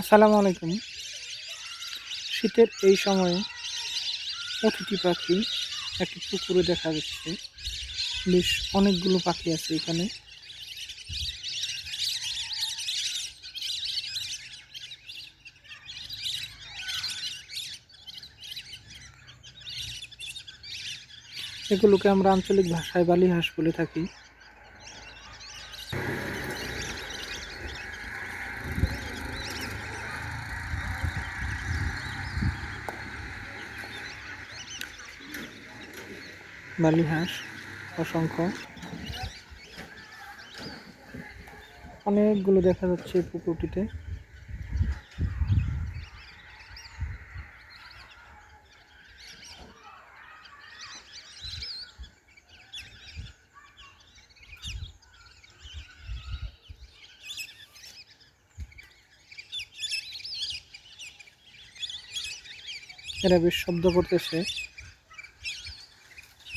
আসসালামু আলাইকুম। শীতের এই সময়ে অতিথি পাখি একটি পুকুরে দেখা যাচ্ছে। বেশ অনেকগুলো পাখি আছে এখানে। এগুলোকে আমরা আঞ্চলিক ভাষায় বালি হাঁস বলে থাকি। বালি হাঁস অসংখ্য। অনেকগুলো দেখা যাচ্ছে পুকুরটিতে। এরা বেশ শব্দ করতেছে।